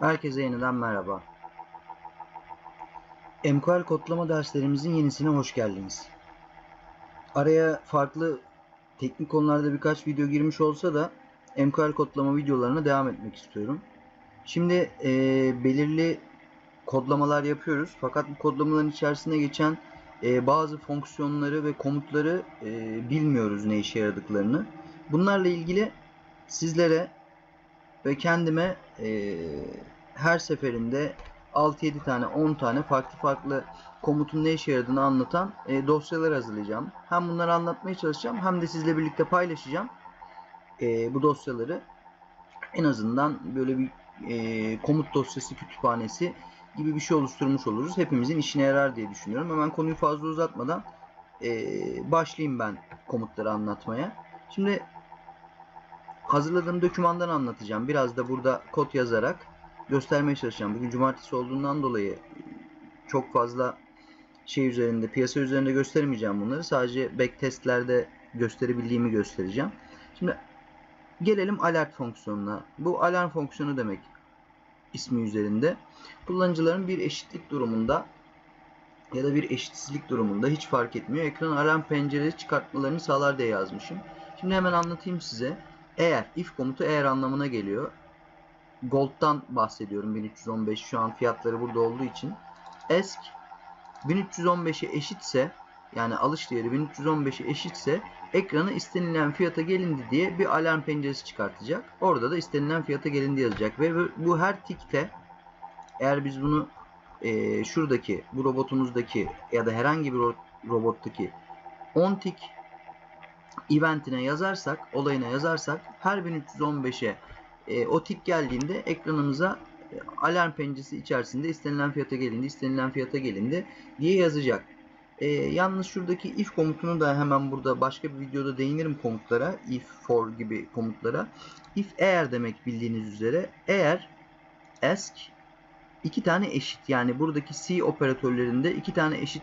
Herkese yeniden merhaba. MQL kodlama derslerimizin yenisine hoş geldiniz. Araya farklı teknik konularda birkaç video girmiş olsa da MQL kodlama videolarına devam etmek istiyorum. Şimdi e, belirli kodlamalar yapıyoruz fakat bu kodlamaların içerisinde geçen e, bazı fonksiyonları ve komutları e, bilmiyoruz ne işe yaradıklarını. Bunlarla ilgili sizlere ve kendime e, her seferinde 6-7 tane 10 tane farklı farklı komutun ne işe yaradığını anlatan e, dosyalar hazırlayacağım. Hem bunları anlatmaya çalışacağım hem de sizle birlikte paylaşacağım e, bu dosyaları. En azından böyle bir e, komut dosyası kütüphanesi gibi bir şey oluşturmuş oluruz. Hepimizin işine yarar diye düşünüyorum. Hemen konuyu fazla uzatmadan e, başlayayım ben komutları anlatmaya. Şimdi hazırladığım dokümandan anlatacağım. Biraz da burada kod yazarak göstermeye çalışacağım. Bugün cumartesi olduğundan dolayı çok fazla şey üzerinde, piyasa üzerinde göstermeyeceğim bunları. Sadece backtestlerde gösterebildiğimi göstereceğim. Şimdi gelelim alert fonksiyonuna. Bu alarm fonksiyonu demek ismi üzerinde. Kullanıcıların bir eşitlik durumunda ya da bir eşitsizlik durumunda hiç fark etmiyor. Ekran alarm penceresi çıkartmalarını sağlar diye yazmışım. Şimdi hemen anlatayım size. Eğer if komutu eğer anlamına geliyor. Gold'dan bahsediyorum 1315 şu an fiyatları burada olduğu için. Esk 1315'e eşitse yani alış değeri 1315'e eşitse ekranı istenilen fiyata gelindi diye bir alarm penceresi çıkartacak. Orada da istenilen fiyata gelindi yazacak ve bu her tikte eğer biz bunu e, şuradaki bu robotumuzdaki ya da herhangi bir robottaki 10 tik eventine yazarsak, olayına yazarsak her 1315'e e, o tik geldiğinde ekranımıza e, alarm penceresi içerisinde istenilen fiyata gelindi, istenilen fiyata gelindi diye yazacak. E, yalnız şuradaki if komutunu da hemen burada başka bir videoda değinirim komutlara. If, for gibi komutlara. If eğer demek bildiğiniz üzere eğer ask iki tane eşit yani buradaki C operatörlerinde iki tane eşit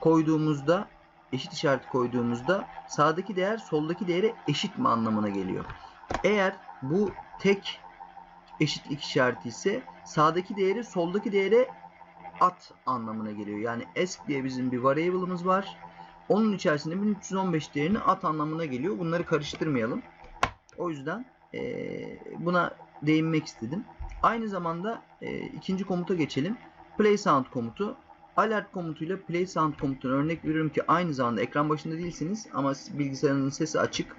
koyduğumuzda eşit işareti koyduğumuzda sağdaki değer soldaki değere eşit mi anlamına geliyor. Eğer bu tek eşitlik işareti ise sağdaki değeri soldaki değere at anlamına geliyor. Yani ask diye bizim bir variable'ımız var. Onun içerisinde 1315 değerini at anlamına geliyor. Bunları karıştırmayalım. O yüzden e, buna değinmek istedim. Aynı zamanda e, ikinci komuta geçelim. Play sound komutu. Alert komutuyla play sound komutuna örnek veriyorum ki aynı zamanda ekran başında değilsiniz ama bilgisayarınızın sesi açık.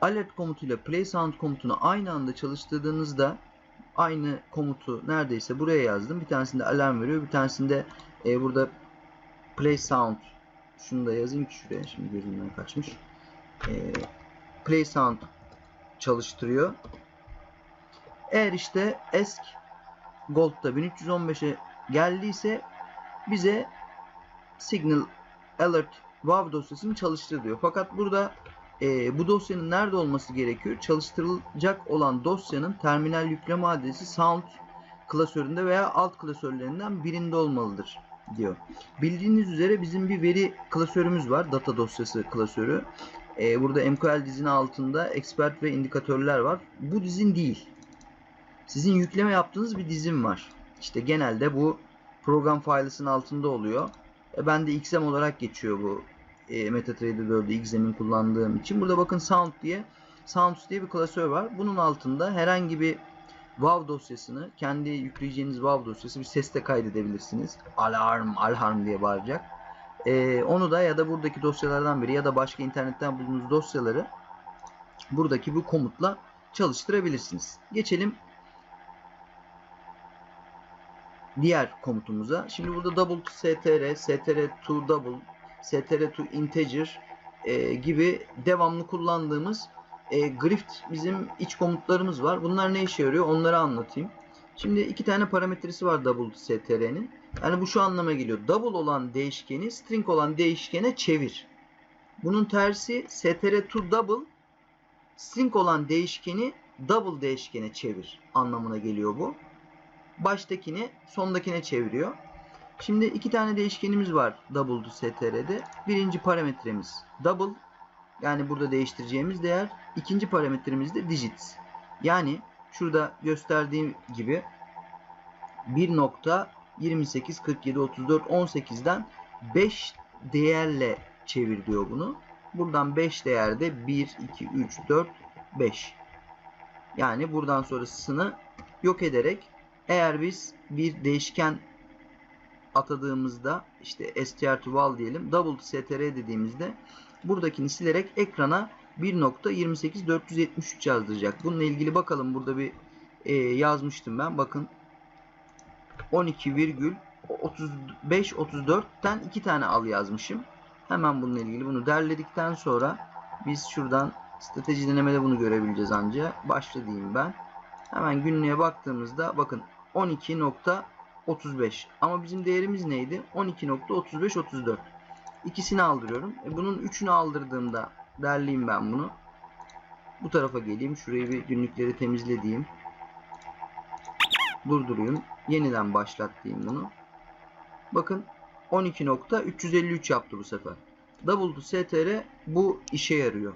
Alert komutuyla play sound komutunu aynı anda çalıştırdığınızda aynı komutu neredeyse buraya yazdım. Bir tanesinde alarm veriyor. Bir tanesinde e, burada play sound şunu da yazayım ki şuraya. Şimdi gözümden kaçmış. E, play sound çalıştırıyor. Eğer işte esk Gold'da 1315'e geldiyse bize signal alert wow dosyasını çalıştır diyor. Fakat burada e, bu dosyanın nerede olması gerekiyor? Çalıştırılacak olan dosyanın terminal yükleme adresi sound klasöründe veya alt klasörlerinden birinde olmalıdır diyor. Bildiğiniz üzere bizim bir veri klasörümüz var. Data dosyası klasörü. E, burada MQL dizinin altında expert ve indikatörler var. Bu dizin değil. Sizin yükleme yaptığınız bir dizim var. İşte genelde bu program failesinin altında oluyor. E, ben de XM olarak geçiyor bu e, MetaTrader 4'ü XM'in kullandığım için. Burada bakın Sound diye Sounds diye bir klasör var. Bunun altında herhangi bir WAV dosyasını kendi yükleyeceğiniz WAV dosyası bir seste kaydedebilirsiniz. Alarm, alarm diye bağıracak. E, onu da ya da buradaki dosyalardan biri ya da başka internetten bulduğunuz dosyaları buradaki bu komutla çalıştırabilirsiniz. Geçelim diğer komutumuza. Şimdi burada double str, str to double, str to integer e, gibi devamlı kullandığımız e, grift bizim iç komutlarımız var. Bunlar ne işe yarıyor? Onları anlatayım. Şimdi iki tane parametresi var double str'nin. Yani bu şu anlama geliyor. Double olan değişkeni string olan değişkene çevir. Bunun tersi str to double string olan değişkeni double değişkene çevir anlamına geliyor bu baştakini sondakine çeviriyor. Şimdi iki tane değişkenimiz var double str'de. Birinci parametremiz double yani burada değiştireceğimiz değer. İkinci parametremiz de digits. Yani şurada gösterdiğim gibi 1.28 47 34 18'den 5 değerle çevir diyor bunu. Buradan 5 değerde 1 2 3 4 5. Yani buradan sonrasını yok ederek eğer biz bir değişken atadığımızda işte str to val diyelim double dediğimizde buradakini silerek ekrana 1.28473 yazdıracak. Bununla ilgili bakalım burada bir e, yazmıştım ben. Bakın 12,35-34'ten 2 tane al yazmışım. Hemen bununla ilgili bunu derledikten sonra biz şuradan strateji denemede bunu görebileceğiz ancak. Başla diyeyim ben. Hemen günlüğe baktığımızda bakın 12.35 ama bizim değerimiz neydi? 12.35-34 İkisini aldırıyorum. E bunun üçünü aldırdığımda derleyeyim ben bunu. Bu tarafa geleyim. Şurayı bir günlükleri temizlediğim. Durdurayım. Yeniden başlat diyeyim bunu. Bakın 12.353 yaptı bu sefer. Double to bu işe yarıyor.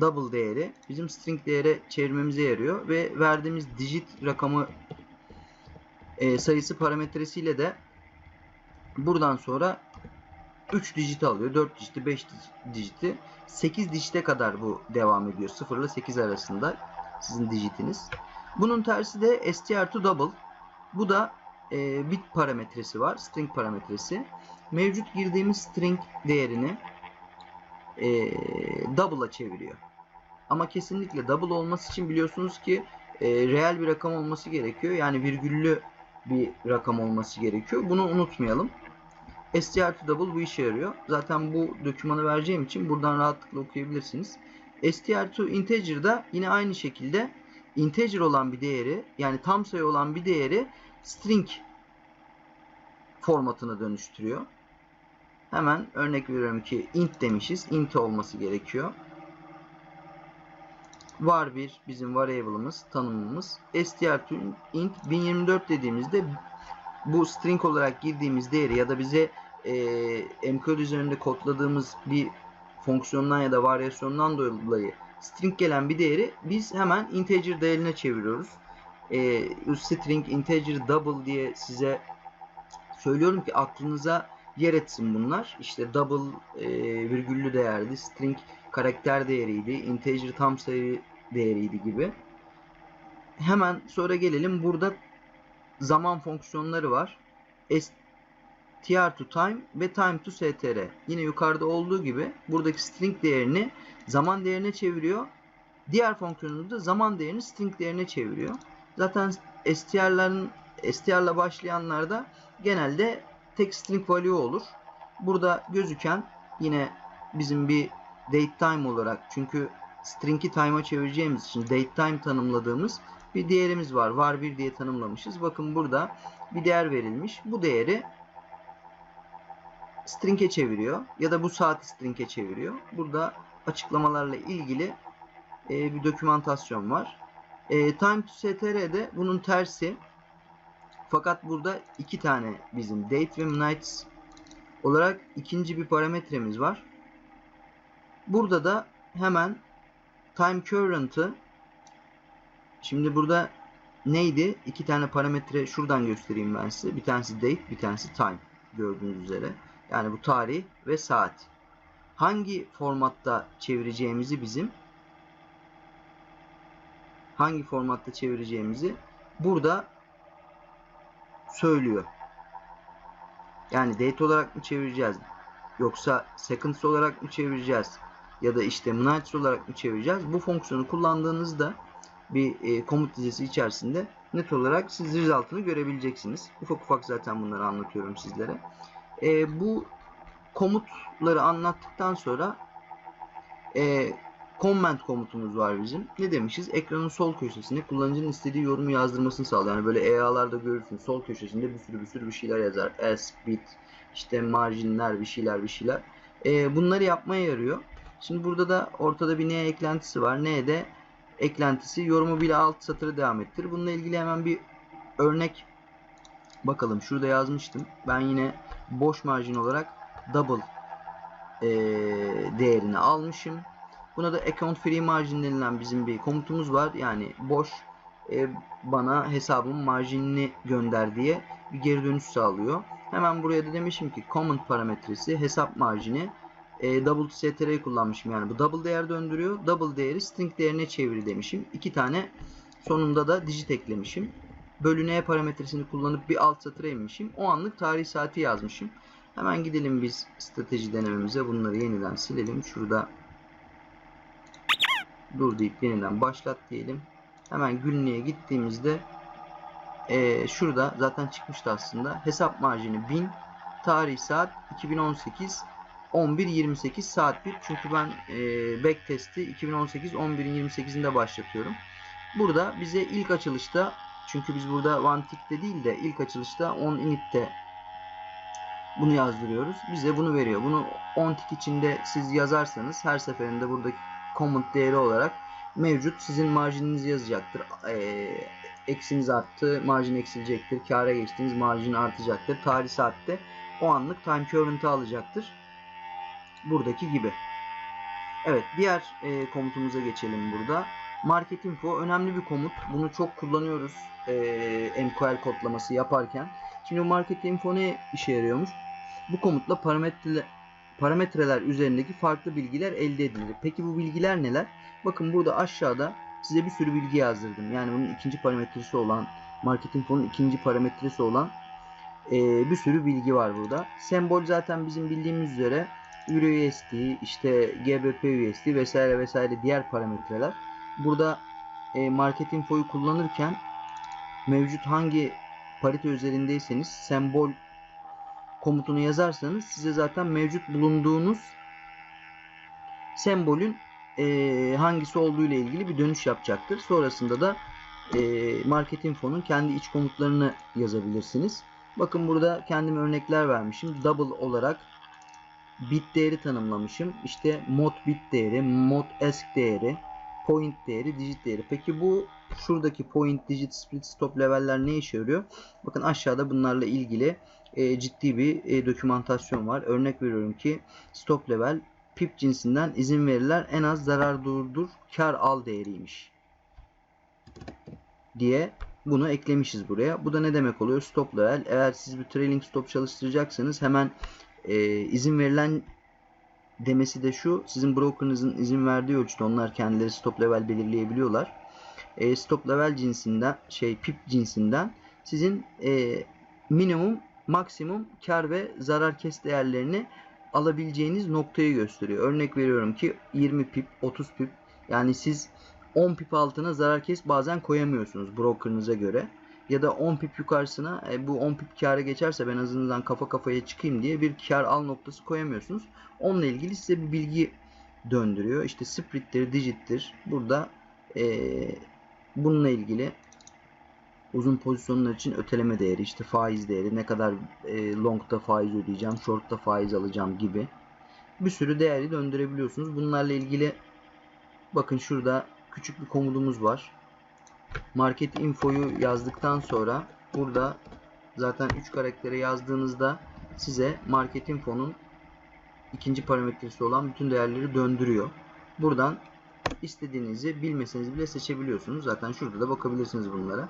Double değeri bizim string değere çevirmemize yarıyor ve verdiğimiz digit rakamı e, sayısı parametresiyle de buradan sonra 3 dijit alıyor. 4 dijiti, 5 dijiti. 8 dijite kadar bu devam ediyor. 0 ile 8 arasında sizin dijitiniz. Bunun tersi de str to double. Bu da e, bit parametresi var. String parametresi. Mevcut girdiğimiz string değerini e, double'a çeviriyor. Ama kesinlikle double olması için biliyorsunuz ki e, reel bir rakam olması gerekiyor. Yani virgüllü bir rakam olması gerekiyor. Bunu unutmayalım. str double bu işe yarıyor. Zaten bu dokümanı vereceğim için buradan rahatlıkla okuyabilirsiniz. str integer da yine aynı şekilde integer olan bir değeri yani tam sayı olan bir değeri string formatına dönüştürüyor. Hemen örnek veriyorum ki int demişiz. int olması gerekiyor. var bir bizim variable'ımız, tanımımız. str int 1024 dediğimizde bu string olarak girdiğimiz değeri ya da bize e, mcode üzerinde kodladığımız bir fonksiyondan ya da varyasyondan dolayı string gelen bir değeri biz hemen integer değerine çeviriyoruz. E, string integer double diye size söylüyorum ki aklınıza yer etsin bunlar. İşte double e, virgüllü değerdi, string karakter değeriydi, integer tam sayı değeriydi gibi. Hemen sonra gelelim. Burada zaman fonksiyonları var. str to time ve time to str. Yine yukarıda olduğu gibi buradaki string değerini zaman değerine çeviriyor. Diğer fonksiyonumuz da zaman değerini string değerine çeviriyor. Zaten str'ların str'la başlayanlarda genelde tek string value olur. Burada gözüken yine bizim bir date time olarak çünkü string'i time'a çevireceğimiz için date time tanımladığımız bir değerimiz var. Var bir diye tanımlamışız. Bakın burada bir değer verilmiş. Bu değeri string'e çeviriyor ya da bu saati string'e çeviriyor. Burada açıklamalarla ilgili e, bir dokümantasyon var. E, time to str'de bunun tersi. Fakat burada iki tane bizim date ve nights olarak ikinci bir parametremiz var. Burada da hemen time current'ı şimdi burada neydi? İki tane parametre şuradan göstereyim ben size. Bir tanesi date, bir tanesi time gördüğünüz üzere. Yani bu tarih ve saat. Hangi formatta çevireceğimizi bizim hangi formatta çevireceğimizi burada söylüyor. Yani date olarak mı çevireceğiz? Yoksa seconds olarak mı çevireceğiz? Ya da işte minutes olarak mı çevireceğiz? Bu fonksiyonu kullandığınızda bir e, komut dizisi içerisinde net olarak siz result'ını görebileceksiniz. Ufak ufak zaten bunları anlatıyorum sizlere. E, bu komutları anlattıktan sonra e, comment komutumuz var bizim. Ne demişiz? Ekranın sol köşesine kullanıcının istediği yorumu yazdırmasını sağlıyor. Yani böyle EA'larda görürsün sol köşesinde bir sürü bir sürü bir şeyler yazar. S, bit, işte marjinler, bir şeyler bir şeyler. E, bunları yapmaya yarıyor. Şimdi burada da ortada bir ne eklentisi var. Ne de eklentisi yorumu bile alt satırı devam ettir. Bununla ilgili hemen bir örnek bakalım. Şurada yazmıştım. Ben yine boş marjin olarak double e, değerini almışım. Buna da account free margin denilen bizim bir komutumuz var. Yani boş e, bana hesabın marjinini gönder diye bir geri dönüş sağlıyor. Hemen buraya da demişim ki comment parametresi hesap marjini e, double str kullanmışım. Yani bu double değer döndürüyor. Double değeri string değerine çevir demişim. İki tane sonunda da digit eklemişim. Bölüne parametresini kullanıp bir alt satıra inmişim. O anlık tarih saati yazmışım. Hemen gidelim biz strateji denememize. Bunları yeniden silelim. Şurada dur deyip yeniden başlat diyelim. Hemen günlüğe gittiğimizde e, şurada zaten çıkmıştı aslında. Hesap marjini 1000 tarih saat 2018 11.28 saat 1 çünkü ben e, back testi 2018 11'in 28'inde başlatıyorum. Burada bize ilk açılışta çünkü biz burada one tick'te değil de ilk açılışta on init'te bunu yazdırıyoruz. Bize bunu veriyor. Bunu on tick içinde siz yazarsanız her seferinde buradaki comment değeri olarak mevcut. Sizin marjininizi yazacaktır. E, eksiniz arttı, marjin eksilecektir. Kâra geçtiğiniz marjin artacaktır. Tarih saatte o anlık time current'ı alacaktır. Buradaki gibi. Evet diğer e, komutumuza geçelim burada. Market info önemli bir komut. Bunu çok kullanıyoruz e, MQL kodlaması yaparken. Şimdi market info ne işe yarıyormuş? Bu komutla parametre, parametreler üzerindeki farklı bilgiler elde edilir. Peki bu bilgiler neler? Bakın burada aşağıda size bir sürü bilgi yazdırdım. Yani bunun ikinci parametresi olan market info'nun ikinci parametresi olan e, bir sürü bilgi var burada. Sembol zaten bizim bildiğimiz üzere EURUSD, işte GBP USD vesaire vesaire diğer parametreler. Burada e, market info'yu kullanırken mevcut hangi parite üzerindeyseniz sembol komutunu yazarsanız size zaten mevcut bulunduğunuz sembolün e, hangisi olduğu ile ilgili bir dönüş yapacaktır. Sonrasında da e, market info'nun kendi iç komutlarını yazabilirsiniz. Bakın burada kendime örnekler vermişim. Double olarak bit değeri tanımlamışım. İşte mod bit değeri, mod ask değeri, point değeri, digit değeri. Peki bu şuradaki point, digit, split, stop leveller ne işe yarıyor? Bakın aşağıda bunlarla ilgili e, ciddi bir e, dokümantasyon var. Örnek veriyorum ki stop level pip cinsinden izin veriler en az zarar durdur kar al değeriymiş diye bunu eklemişiz buraya. Bu da ne demek oluyor? Stop level. Eğer siz bir trailing stop çalıştıracaksanız hemen e, izin verilen demesi de şu. Sizin broker'ınızın izin verdiği ölçüde onlar kendileri stop level belirleyebiliyorlar. E, stop level cinsinden şey pip cinsinden sizin e, minimum maksimum kar ve zarar kes değerlerini alabileceğiniz noktayı gösteriyor. Örnek veriyorum ki 20 pip, 30 pip yani siz 10 pip altına zarar kes bazen koyamıyorsunuz broker'ınıza göre. Ya da 10 pip yukarısına e, bu 10 pip kâra geçerse ben azından kafa kafaya çıkayım diye bir kar al noktası koyamıyorsunuz. Onunla ilgili size bir bilgi döndürüyor. İşte split'tir, digit'tir. Burada e, bununla ilgili uzun pozisyonlar için öteleme değeri, işte faiz değeri, ne kadar e, long'da faiz ödeyeceğim, short'ta faiz alacağım gibi bir sürü değeri döndürebiliyorsunuz. Bunlarla ilgili bakın şurada küçük bir komutumuz var. Market info'yu yazdıktan sonra burada zaten 3 karaktere yazdığınızda size market info'nun ikinci parametresi olan bütün değerleri döndürüyor. Buradan istediğinizi bilmeseniz bile seçebiliyorsunuz. Zaten şurada da bakabilirsiniz bunlara.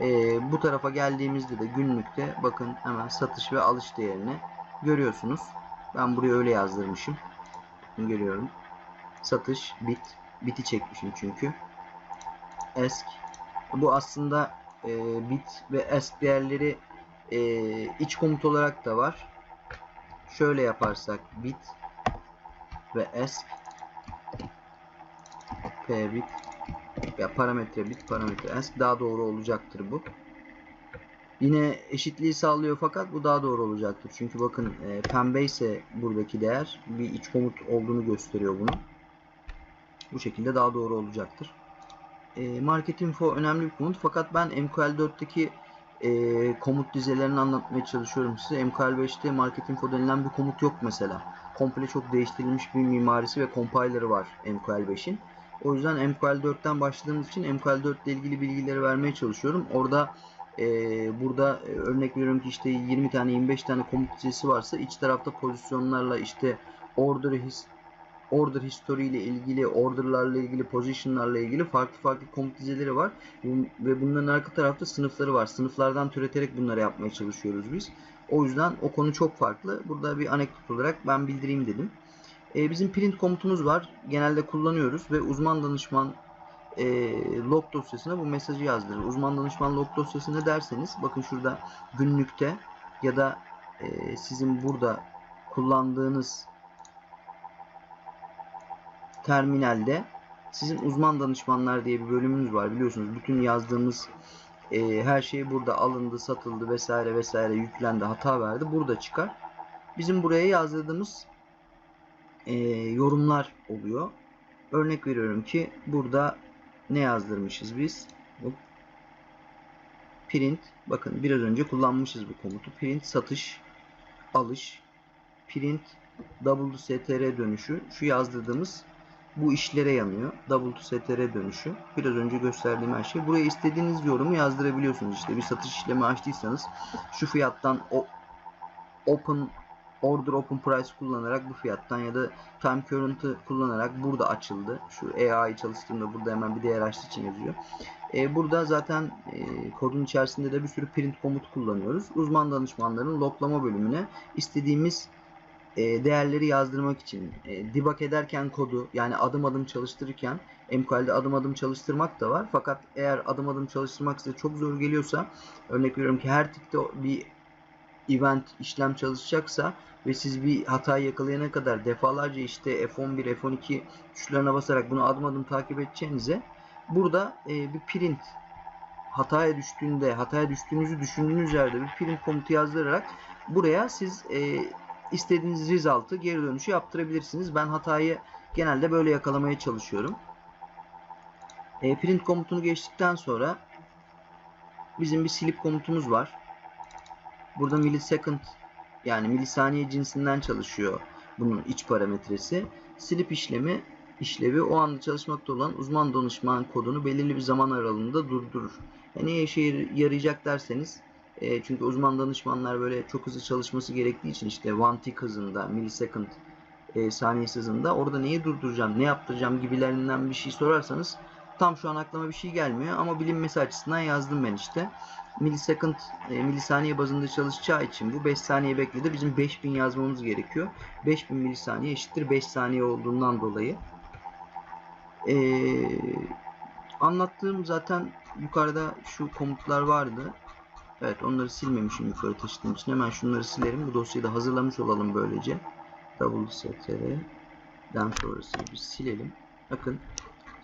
Ee, bu tarafa geldiğimizde de günlükte bakın hemen satış ve alış değerini görüyorsunuz. Ben buraya öyle yazdırmışım. Görüyorum. Satış bit. Biti çekmişim çünkü. Ask. Bu aslında e, bit ve ask değerleri e, iç komut olarak da var. Şöyle yaparsak bit ve ask p bit ya parametre bit parametre ask daha doğru olacaktır bu. Yine eşitliği sağlıyor fakat bu daha doğru olacaktır. Çünkü bakın e, pembe ise buradaki değer bir iç komut olduğunu gösteriyor bunu. Bu şekilde daha doğru olacaktır. E, market info önemli bir komut fakat ben MQL4'teki e, komut dizelerini anlatmaya çalışıyorum size. MQL5'te market info denilen bir komut yok mesela. Komple çok değiştirilmiş bir mimarisi ve compiler'ı var MQL5'in. O yüzden MQL4'ten başladığımız için MQL4 ile ilgili bilgileri vermeye çalışıyorum. Orada e, burada e, örnek veriyorum ki işte 20 tane 25 tane komut dizisi varsa iç tarafta pozisyonlarla işte order his order history ile ilgili, orderlarla ilgili, positionlarla ilgili farklı farklı komut dizeleri var. Ve bunların arka tarafta sınıfları var. Sınıflardan türeterek bunları yapmaya çalışıyoruz biz. O yüzden o konu çok farklı. Burada bir anekdot olarak ben bildireyim dedim. E, bizim print komutumuz var. Genelde kullanıyoruz ve uzman danışman e, log dosyasına bu mesajı yazdırır. Uzman danışman log dosyası ne derseniz bakın şurada günlükte ya da e, sizin burada kullandığınız terminalde sizin uzman danışmanlar diye bir bölümümüz var biliyorsunuz. Bütün yazdığımız e, her şey burada alındı, satıldı vesaire vesaire yüklendi, hata verdi. Burada çıkar. Bizim buraya yazdırdığımız e, yorumlar oluyor. Örnek veriyorum ki burada ne yazdırmışız biz? Print. Bakın biraz önce kullanmışız bu komutu. Print satış, alış, print WSTR dönüşü. Şu yazdırdığımız bu işlere yanıyor. WSTR dönüşü. Biraz önce gösterdiğim her şey. Buraya istediğiniz yorumu yazdırabiliyorsunuz. İşte bir satış işlemi açtıysanız şu fiyattan o open order open price kullanarak bu fiyattan ya da time current'ı kullanarak burada açıldı. Şu AI çalıştığımda burada hemen bir değer açtığı için yazıyor. E, burada zaten e, kodun içerisinde de bir sürü print komut kullanıyoruz. Uzman danışmanların loglama bölümüne istediğimiz e, değerleri yazdırmak için e, debug ederken kodu yani adım adım çalıştırırken MQL'de adım adım çalıştırmak da var. Fakat eğer adım adım çalıştırmak size çok zor geliyorsa örnek veriyorum ki her tikte bir event işlem çalışacaksa ve siz bir hatayı yakalayana kadar defalarca işte F11, F12 tuşlarına basarak bunu adım adım takip edeceğinize burada e, bir print hataya düştüğünde, hataya düştüğünüzü düşündüğünüz yerde bir print komutu yazdırarak buraya siz e, istediğiniz result'ı geri dönüşü yaptırabilirsiniz. Ben hatayı genelde böyle yakalamaya çalışıyorum. E, print komutunu geçtikten sonra bizim bir silip komutumuz var. Burada millisecond yani milisaniye cinsinden çalışıyor bunun iç parametresi. Silip işlemi işlevi o anda çalışmakta olan uzman danışman kodunu belirli bir zaman aralığında durdurur. E, neye işe yarayacak derseniz e, çünkü uzman danışmanlar böyle çok hızlı çalışması gerektiği için işte one tick hızında, millisecond e, saniyesi hızında orada neyi durduracağım, ne yaptıracağım gibilerinden bir şey sorarsanız tam şu an aklıma bir şey gelmiyor ama bilinmesi açısından yazdım ben işte. Millisecond, e, milisaniye bazında çalışacağı için bu 5 saniye bekledi. Bizim 5000 yazmamız gerekiyor. 5000 milisaniye eşittir 5 saniye olduğundan dolayı. Ee, anlattığım zaten yukarıda şu komutlar vardı. Evet onları silmemişim yukarı taşıdığım için. Hemen şunları silerim. Bu dosyayı da hazırlamış olalım böylece. WSTR'den sonrasını bir silelim. Bakın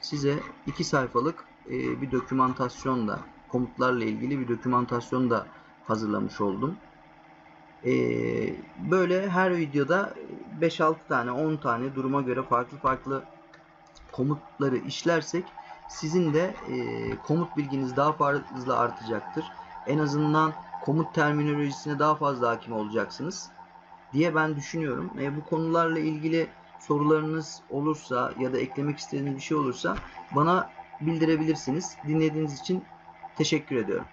size iki sayfalık e, bir dokümantasyon da komutlarla ilgili bir dokümantasyon da hazırlamış oldum. E, böyle her videoda 5-6 tane 10 tane duruma göre farklı farklı komutları işlersek sizin de e, komut bilginiz daha fazla artacaktır. En azından komut terminolojisine daha fazla hakim olacaksınız diye ben düşünüyorum. E, bu konularla ilgili sorularınız olursa ya da eklemek istediğiniz bir şey olursa bana bildirebilirsiniz. Dinlediğiniz için teşekkür ediyorum.